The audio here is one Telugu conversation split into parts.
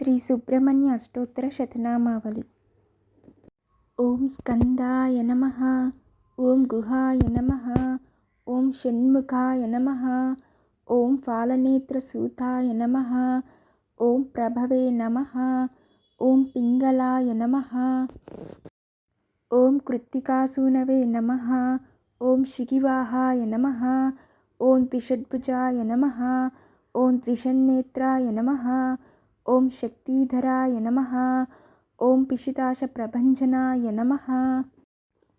శ్రీ సుబ్రహ్మణ్య అష్టోత్తర శతనామావళి. ఓం స్కందాయ నమ ఓం గుహాయ నమ ఓం షణ్ముఖాయ నమ ఓం ఫాలనేత్రసూతాయ నమ ఓం ప్రభవే నమ ఓం పింగళాయ నమ ఓం కృత్తికాసూనవే నమ ఓం శిగివాహాయ నమ ఓం ద్విషడ్భుజాయ నమ ఓం ద్విషన్నేత్రాయ నమ ఓం శక్తిధరాయ నమ. ఓం పిశితాశప్రభంజనాయ నమ.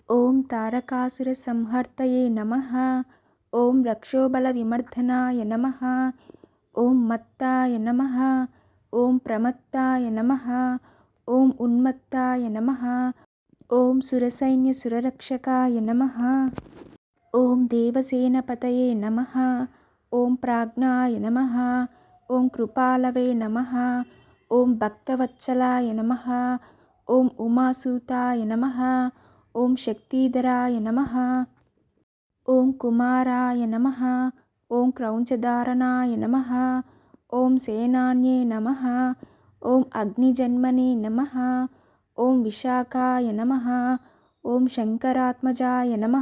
ఓం తారకాసుర సంహర్తయే నమ. ఓం రక్షోబల విమర్దనాయ నమ. ఓం మత్తాయ నమ. ఓం ప్రమత్తాయ నమ. ఓం ఉన్మత్తాయ నమ. ఓం సురసైన్య సురరక్షకాయ నమ. ఓం దేవసేనపతయే నమ. ఓం ప్రాజ్ఞాయ నమ. ఓం కృపాలవే నమ ఓం భక్తవత్సలాయ నమ ఓం ఉమాసూతాయ నమ ఓం శక్తిధరాయ నమ ఓం కుమారాయ నమ ఓం క్రౌంచధారణాయ నమ ఓం సేనాన్యే నమ ఓం అగ్నిజన్మనే నమ ఓం విశాఖాయ నమ ఓం శంకరాత్మజాయ నమ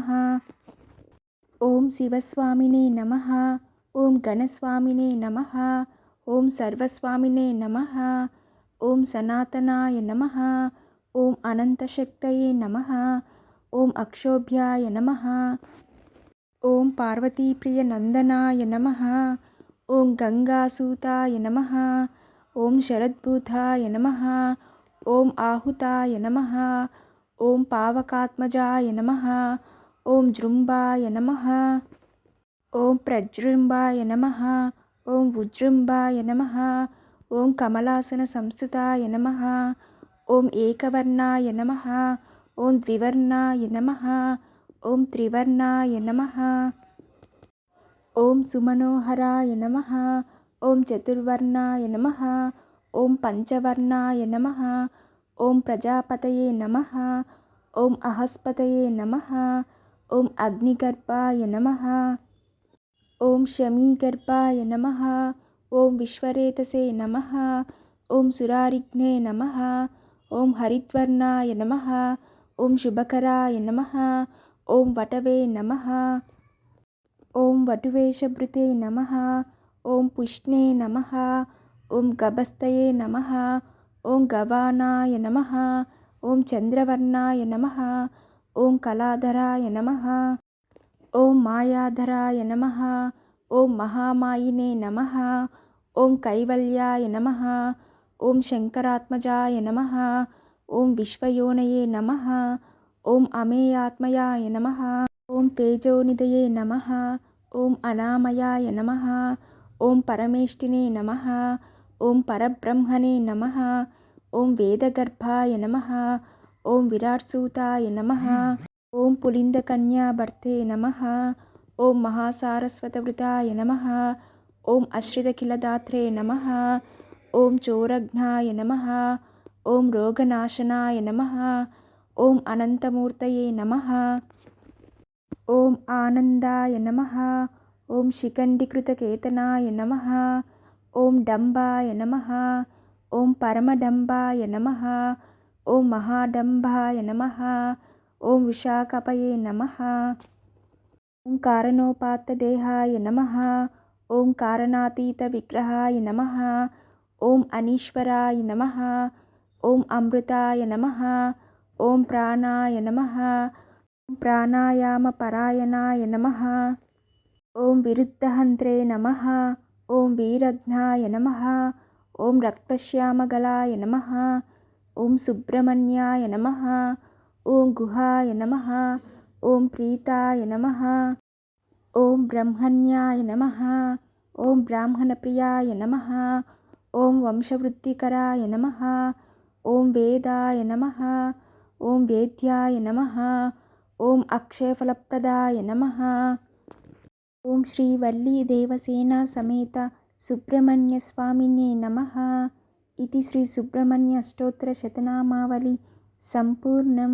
ఓం శివస్వామినే నమ ఓం గణస్వామినే నమ ఓం సర్వస్వామినే నమ ఓం సనాతనాయ నమ ఓం అనంతశక్తయే నమ ఓం అక్షోభ్యాయ నమ ఓం పార్వతీప్రియ నందనాయ నమ ఓం గంగాసూతాయ నమ ఓం శరద్భూతాయ నమ ఓం ఆహుతాయ నమ ఓం పావకాత్మజాయ నమ ఓం జృంబాయ నమ ఓం ప్రజృంబాయ నమ ఓం ఉజృంభాయ నమ ఓం కమలాసన సంస్థితాయ నమ ఓం ఏకవర్ణాయ నమ ఓం ద్వివర్ణాయ నమ ఓం త్రివర్ణాయ నమ ఓం సుమనోహరాయ నమ ఓం చతుర్వర్ణాయ నమ ఓం పంచవర్ణాయ నమ ఓం ప్రజాపతయే నమ ఓం అహస్పతయే నమ ఓం అగ్నిగర్భాయ నమ ఓం శమీగర్భాయ నమ ఓం విశ్వరేతసే నమ ఓం సురారిఘ్నే నమ ఓం హరిద్వర్ణాయ నమ ఓం శుభకరాయ నమ ఓం వటవే నమ ఓం వటువేషభృతే నమ ఓం పుష్ణే నమ ఓం గభస్తయే నమ ఓం గవానాయ నమ ఓం చంద్రవర్ణాయ నమ ఓం కళాధరాయ నమ ఓం మాయాధరాయ నమ ఓం మహామాయినే నమ ఓం కైవల్యాయ నమ ఓం శంకరాత్మజాయ నమ ఓం విశ్వయోనయే నమ ఓం అమేయాత్మయాయ నమ ఓం తేజోనిదయే నమ ఓం అనామయాయ నమ ఓం పరమేష్టినే నమ ఓం పరబ్రహ్మణే నమ ఓం వేదగర్భాయ నమ ఓం విరాట్సూతాయ నమ ఓం పులిందకన్యాభర్తే నమ ఓం మహాసారస్వతవృతాయ నమ ఓం అశ్రితకిలదాత్రే నమ ఓం చోరఘ్నాయ నమ ఓం రోగనాశనాయ నమ ఓం అనంతమూర్తయే నమ ఓం ఆనందాయ నమ ఓం శిఖండికృతకేతనాయ నమ ఓం డంబాయ నమ ఓం పరమడంబాయ నమ ఓం మహాడంబాయ నమ ఓం విశాఖపయే నమ ఓంకారనోపాత్తదేహాయ నమ ఓం కారణాతీత విగ్రహాయ నమ ఓం అనీశ్వరాయ నమ ఓం అమృతాయ నమ ఓం ప్రాణాయ నమ ప్రాణాయామ పరాయణాయ నమ ఓం విరుద్ధహంత్రే నమ ఓం వీరఘ్నాయ నమ ఓం రక్తశ్యామగలాయ నమ ఓం సుబ్రహ్మణ్యాయ నమ ఓం గుహాయ నమ. ఓం ప్రీతాయ నమ. ఓం బ్రహ్మణ్యాయ నమ. ఓం బ్రాహ్మణప్రియాయ నమ. ఓం వంశవృద్ధికరాయ నమ. ఓం వేదాయ నమ. ఓం వేద్యాయ నమ. ఓం అక్షయఫలప్రదాయ నమ. ఓం శ్రీ వల్లీ దేవసేనా సమేత సుబ్రహ్మణ్య స్వామినే నమ. ఇది శ్రీ సుబ్రహ్మణ్య అష్టోత్తర శతనామావళి సంపూర్ణం